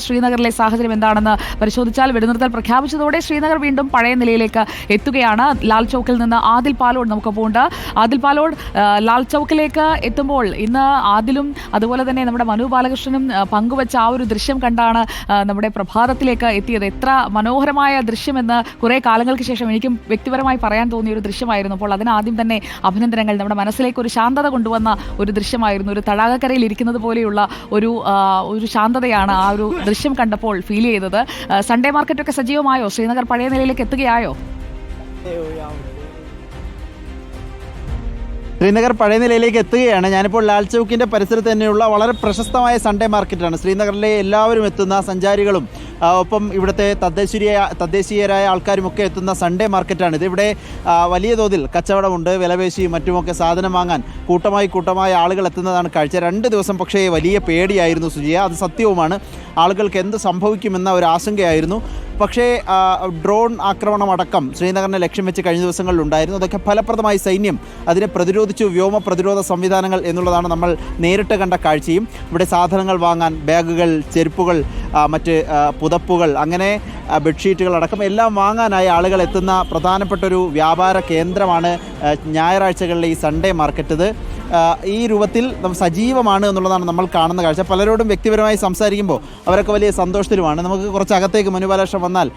ശ്രീനഗറിലെ സാഹചര്യം എന്താണെന്ന് പരിശോധിച്ചാൽ വെടിനിർത്തൽ പ്രഖ്യാപിച്ചതോടെ ശ്രീനഗർ വീണ്ടും പഴയ നിലയിലേക്ക് എത്തുകയാണ്. ലാൽ ചൗക്കിൽ നിന്ന് ആദിൽ പാലോട് നമുക്ക് ഉണ്ട്. ആദിൽ പാലോട് ലാൽ ചൗക്കിലേക്ക് എത്തുമ്പോൾ ഇന്ന് ആദിലും അതുപോലെ തന്നെ നമ്മുടെ മനു ബാലകൃഷ്ണനും പങ്കുവച്ച ആ ഒരു ദൃശ്യം കണ്ടാണ് നമ്മുടെ പ്രഭാതത്തിലേക്ക് എത്തിയത്. എത്ര മനോഹരമായ ദൃശ്യമെന്ന് കുറേ കാലങ്ങൾക്ക് ശേഷം എനിക്കും വ്യക്തിപരമായി പറയാൻ തോന്നിയ ഒരു ദൃശ്യമായിരുന്നു. അപ്പോൾ അതിനാദ്യം തന്നെ അഭിനന്ദനങ്ങൾ. നമ്മുടെ മനസ്സിലേക്ക് ഒരു ശാന്തത കൊണ്ടുവന്ന ഒരു ദൃശ്യമായിരുന്നു. ഒരു തടാകക്കരയിൽ ഇരിക്കുന്നത് പോലെയുള്ള ഒരു ഒരു ശാന്തതയാണ് ആ ഒരു ദൃശ്യം കണ്ടപ്പോൾ ഫീൽ ചെയ്തത്. സൺഡേ മാർക്കറ്റൊക്കെ സജീവമായോ? ശ്രീനഗർ പഴയ നിലയിലേക്ക് എത്തുകയായോ? ശ്രീനഗർ പഴയ നിലയിലേക്ക് എത്തുകയാണ്. ഞാനിപ്പോൾ ലാൽ ചൗക്കിന്റെ പരിസരത്ത് തന്നെയുള്ള വളരെ പ്രശസ്തമായ സൺഡേ മാർക്കറ്റാണ് ശ്രീനഗറിലെ എല്ലാവരും എത്തുന്ന സഞ്ചാരികളും ഒപ്പം ഇവിടുത്തെ തദ്ദേശീയ തദ്ദേശീയരായ ആൾക്കാരും ഒക്കെ എത്തുന്ന സൺഡേ മാർക്കറ്റാണ് ഇവിടെ വലിയ തോതിൽ കച്ചവടമുണ്ട് വിലപേശിയും മറ്റുമൊക്കെ സാധനം വാങ്ങാൻ കൂട്ടമായി കൂട്ടമായി ആളുകൾ എത്തുന്നതാണ് കാഴ്ച. രണ്ട് ദിവസം പക്ഷേ വലിയ പേടിയായിരുന്നു സുജിയ. അത് സത്യവുമാണ്. ആളുകൾക്ക് എന്ത് സംഭവിക്കുമെന്ന ഒരു ആശങ്കയായിരുന്നു. പക്ഷേ ഡ്രോൺ ആക്രമണം അടക്കം ശ്രീനഗറിനെ ലക്ഷ്യം വെച്ച് കഴിഞ്ഞ ദിവസങ്ങളിൽ ഉണ്ടായിരുന്നു. അതൊക്കെ ഫലപ്രദമായി സൈന്യം അതിനെ പ്രതിരോധിച്ചു. വ്യോമ പ്രതിരോധ സംവിധാനങ്ങൾ എന്നുള്ളതാണ് നമ്മൾ നേരിട്ട് കണ്ട കാഴ്ചയും. ഇവിടെ സാധനങ്ങൾ വാങ്ങാൻ ബാഗുകൾ ചെരുപ്പുകൾ മറ്റ് പുതപ്പുകൾ അങ്ങനെ ബെഡ്ഷീറ്റുകൾ അടക്കം എല്ലാം വാങ്ങാനായി ആളുകൾ എത്തുന്ന പ്രധാനപ്പെട്ട ഒരു വ്യാപാര കേന്ദ്രമാണ് ഞായറാഴ്ചകളിലെ ഈ സൺഡേ മാർക്കറ്റ് ഇത് ഈ രൂപത്തിൽ സജീവമാണ് എന്നുള്ളതാണ് നമ്മൾ കാണുന്ന കാഴ്ച. പലരോടും വ്യക്തിപരമായി സംസാരിക്കുമ്പോൾ അവരൊക്കെ വലിയ സന്തോഷത്തിലുമാണ്. നമുക്ക് കുറച്ച് അകത്തേക്ക് മനുബാലകൃഷ്ണൻ വന്നാൽ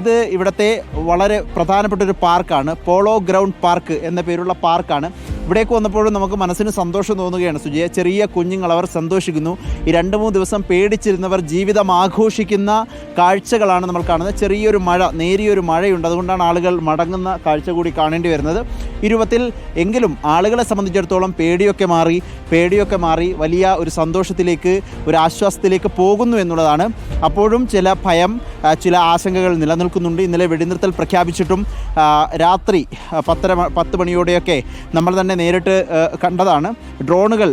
ഇത് ഇവിടുത്തെ വളരെ പ്രധാനപ്പെട്ട ഒരു പാർക്കാണ്. പോളോ ഗ്രൗണ്ട് പാർക്ക് എന്ന പേരുള്ള പാർക്കാണ്. ഇവിടേക്ക് വന്നപ്പോഴും നമുക്ക് മനസ്സിന് സന്തോഷം തോന്നുകയാണ്. സുജയ ചെറിയ കുഞ്ഞുങ്ങൾ അവർ സന്തോഷിക്കുന്നു. ഈ രണ്ട് മൂന്ന് ദിവസം പേടിച്ചിരുന്നവർ ജീവിതം ആഘോഷിക്കുന്ന കാഴ്ചകളാണ് നമ്മൾ കാണുന്നത്. ചെറിയൊരു മഴ നേരിയൊരു മഴയുണ്ട്. അതുകൊണ്ടാണ് ആളുകൾ മടങ്ങുന്ന കാഴ്ച കൂടി കാണേണ്ടി വരുന്നത്. ഇരുപത്തിൽ എങ്കിലും ആളുകളെ സംബന്ധിച്ചിടത്തോളം പേടിയൊക്കെ മാറി പേടിയൊക്കെ മാറി വലിയ ഒരു സന്തോഷത്തിലേക്ക് ഒരു ആശ്വാസത്തിലേക്ക് പോകുന്നു എന്നുള്ളതാണ്. അപ്പോഴും ചില ഭയം ചില ആശങ്കകൾ നിലനിൽക്കുന്നുണ്ട്. ഇന്നലെ വെടിനിർത്തൽ പ്രഖ്യാപിച്ചിട്ടും രാത്രി പത്തര പത്ത് മണിയോടെയൊക്കെ നമ്മൾ തന്നെ നേരിട്ട് കണ്ടതാണ്. ഡ്രോണുകൾ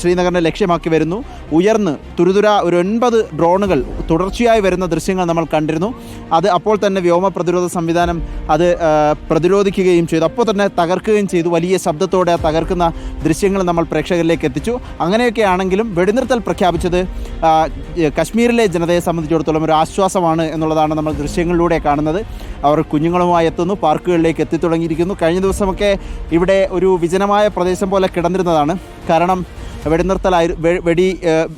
ശ്രീനഗറിനെ ലക്ഷ്യമാക്കി വരുന്നു. ഉയർന്ന് തുരുതുര ഒരു ഒൻപത് ഡ്രോണുകൾ തുടർച്ചയായി വരുന്ന ദൃശ്യങ്ങൾ നമ്മൾ കണ്ടിരുന്നു. അത് അപ്പോൾ തന്നെ വ്യോമ പ്രതിരോധ സംവിധാനം അത് പ്രതിരോധിക്കുകയും ചെയ്തു. അപ്പോൾ തന്നെ തകർക്കുകയും ചെയ്തു. വലിയ ശബ്ദത്തോടെ തകർക്കുന്ന ദൃശ്യങ്ങൾ നമ്മൾ പ്രേക്ഷകരിലേക്ക് എത്തിച്ചു. അങ്ങനെയൊക്കെ ആണെങ്കിലും വെടിനിർത്തൽ പ്രഖ്യാപിച്ചത് കശ്മീരിലെ ജനതയെ സംബന്ധിച്ചിടത്തോളം ഒരു ആശ്വാസമാണ് എന്നുള്ളതാണ് നമ്മൾ ദൃശ്യങ്ങളിലൂടെ കാണുന്നത്. അവർ കുഞ്ഞുങ്ങളുമായി എത്തുന്നു പാർക്കുകളിലേക്ക് എത്തിത്തുടങ്ങിയിരിക്കുന്നു. കഴിഞ്ഞ ദിവസമൊക്കെ ഇവിടെ ഒരു വിജനമായ പ്രദേശം പോലെ കിടന്നിരുന്നതാണ്. കാരണം വെടിനിർത്തലായി വെടി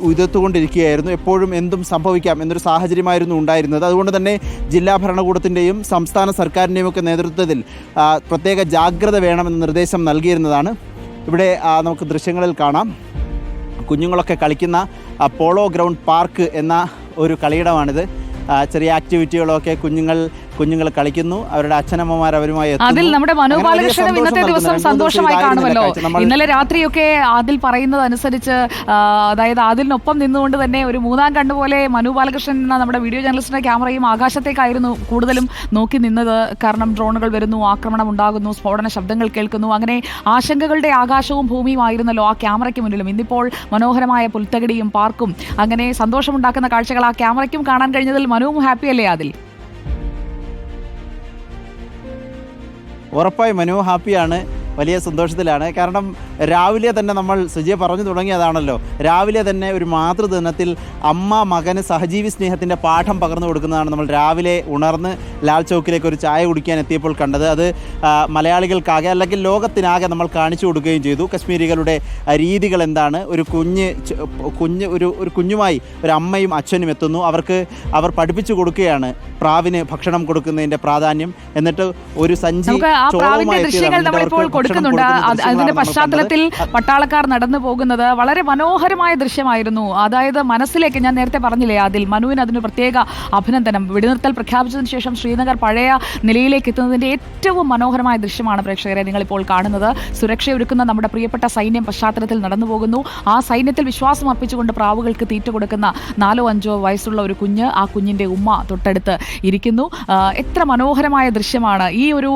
ഉയർത്തുകൊണ്ടിരിക്കുകയായിരുന്നു എപ്പോഴും എന്തും സംഭവിക്കാം എന്നൊരു സാഹചര്യമായിരുന്നു ഉണ്ടായിരുന്നത്. അതുകൊണ്ട് തന്നെ ജില്ലാ ഭരണകൂടത്തിന്റെയും സംസ്ഥാന സർക്കാരിന്റെയും ഒക്കെ നേതൃത്വത്തിൽ പ്രത്യേക ജാഗ്രത വേണമെന്ന നിർദ്ദേശം നൽകിയിരുന്നതാണ്. ഇവിടെ നമുക്ക് ദൃശ്യങ്ങളിൽ കാണാം. കുഞ്ഞുങ്ങളൊക്കെ കളിക്കുന്ന പോളോ ഗ്രൗണ്ട് പാർക്ക് എന്ന ഒരു കളിയിടമാണിത്. ചെറിയ ആക്ടിവിറ്റികളൊക്കെ കുഞ്ഞുങ്ങൾ കുഞ്ഞുങ്ങൾ കളിക്കുന്നു അവരുടെ അച്ഛനമ്മമാർ അവരുമായി. അതിൽ നമ്മുടെ മനു അങ്ങനെ വലിയ ബാലകൃഷ്ണനും സന്തോഷം ഇന്നത്തെ ദിവസം സന്തോഷമായി കാണുമല്ലോ. ഇന്നലെ രാത്രിയൊക്കെ ആദിൽ പറയുന്നത് അനുസരിച്ച് അതായത് ആദിലിനൊപ്പം നിന്നുകൊണ്ട് തന്നെ ഒരു മൂന്നാം കണ്ടുപോലെ മനു ബാലകൃഷ്ണൻ എന്ന നമ്മുടെ വീഡിയോ ജേർണലിസ്റ്റിന്റെ ക്യാമറയും ആകാശത്തേക്കായിരുന്നു കൂടുതലും നോക്കി നിന്നത്. കാരണം ഡ്രോണുകൾ വരുന്നു ആക്രമണം ഉണ്ടാകുന്നു സ്ഫോടന ശബ്ദങ്ങൾ കേൾക്കുന്നു. അങ്ങനെ ആശങ്കകളുടെ ആകാശവും ഭൂമിയും ആയിരുന്നല്ലോ ആ ക്യാമറയ്ക്ക് മുന്നിലും. ഇന്നിപ്പോൾ മനോഹരമായ പുൽത്തകടിയും പാർക്കും. അങ്ങനെ സന്തോഷമുണ്ടാക്കുന്ന കാഴ്ചകൾ ആ ക്യാമറയ്ക്കും കാണാൻ കഴിഞ്ഞതിൽ മനുവും ഹാപ്പി അല്ലേ ഉറപ്പായും മനു ഹാപ്പിയാണ്. വലിയ സന്തോഷത്തിലാണ്. കാരണം രാവിലെ തന്നെ നമ്മൾ സുജിയെ പറഞ്ഞു തുടങ്ങിയതാണല്ലോ. രാവിലെ തന്നെ ഒരു മാതൃദിനത്തിൽ അമ്മ മകന് സഹജീവി സ്നേഹത്തിന്റെ പാഠം പകർന്നു കൊടുക്കുന്നതാണ് നമ്മൾ രാവിലെ ഉണർന്ന് ലാൽ ചൗക്കിലേക്ക് ഒരു ചായ കുടിക്കാൻ എത്തിയപ്പോൾ കണ്ടത്. അത് മലയാളികൾക്കാകെ അല്ലെങ്കിൽ ലോകത്തിനാകെ നമ്മൾ കാണിച്ചു കൊടുക്കുകയും ചെയ്തു. കശ്മീരികളുടെ രീതികൾ എന്താണ്? ഒരു കുഞ്ഞ് കുഞ്ഞ് ഒരു ഒരു കുഞ്ഞുമായി ഒരു അമ്മയും അച്ഛനും എത്തുന്നു. അവർക്ക് അവർ പഠിപ്പിച്ചു കൊടുക്കുകയാണ് പ്രാവിന് ഭക്ഷണം കൊടുക്കുന്നതിന്റെ പ്രാധാന്യം. എന്നിട്ട് ഒരു സഞ്ചി ചോളവുമായി കൊടുക്കുന്നുണ്ട്. അതിന്റെ പശ്ചാത്തലത്തിൽ പട്ടാളക്കാർ നടന്നു പോകുന്നത് വളരെ മനോഹരമായ ദൃശ്യമായിരുന്നു. അതായത് മനസ്സിലേക്ക് ഞാൻ നേരത്തെ പറഞ്ഞില്ലേ അതിൽ മനുവിന് അതിന് പ്രത്യേക അഭിനന്ദനം. വെടിനിർത്തൽ പ്രഖ്യാപിച്ചതിന് ശേഷം ശ്രീനഗർ പഴയ നിലയിലേക്ക് എത്തുന്നതിന്റെ ഏറ്റവും മനോഹരമായ ദൃശ്യമാണ് പ്രേക്ഷകരെ നിങ്ങളിപ്പോൾ കാണുന്നത്. സുരക്ഷയൊരുക്കുന്ന നമ്മുടെ പ്രിയപ്പെട്ട സൈന്യം പശ്ചാത്തലത്തിൽ നടന്നു പോകുന്നു. ആ സൈന്യത്തിൽ വിശ്വാസം അർപ്പിച്ചുകൊണ്ട് പ്രാവുകൾക്ക് തീറ്റ കൊടുക്കുന്ന നാലോ അഞ്ചോ വയസ്സുള്ള ഒരു കുഞ്ഞ് ആ കുഞ്ഞിന്റെ ഉമ്മ തൊട്ടടുത്ത് ഇരിക്കുന്നു. എത്ര മനോഹരമായ ദൃശ്യമാണ് ഈ ഒരു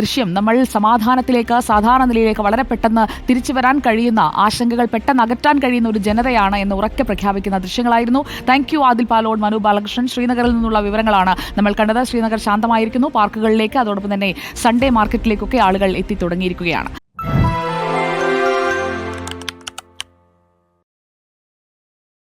ദൃശ്യം. നമ്മൾ സമാധാനത്തിലേക്ക് സാധാരണ നിലയിലേക്ക് വളരെ പെട്ടെന്ന് തിരിച്ചു വരാൻ കഴിയുന്ന ആശങ്കകൾ പെട്ടെന്ന് അകറ്റാൻ കഴിയുന്ന ഒരു ജനതയാണ് എന്ന് ഉറക്കെ പ്രഖ്യാപിക്കുന്ന ദൃശ്യങ്ങളായിരുന്നു. Thank you Adil Palode Manu Balakrishnan. ശ്രീനഗറിൽ നിന്നുള്ള വിവരങ്ങളാണ് നമ്മൾ കണ്ടത്. ശ്രീനഗർ ശാന്തമായിരിക്കുന്നു. പാർക്കുകളിലേക്ക് അതോടൊപ്പം തന്നെ സൺഡേ മാർക്കറ്റിലേക്കൊക്കെ ആളുകൾ എത്തി തുടങ്ങിയിരിക്കുകയാണ്.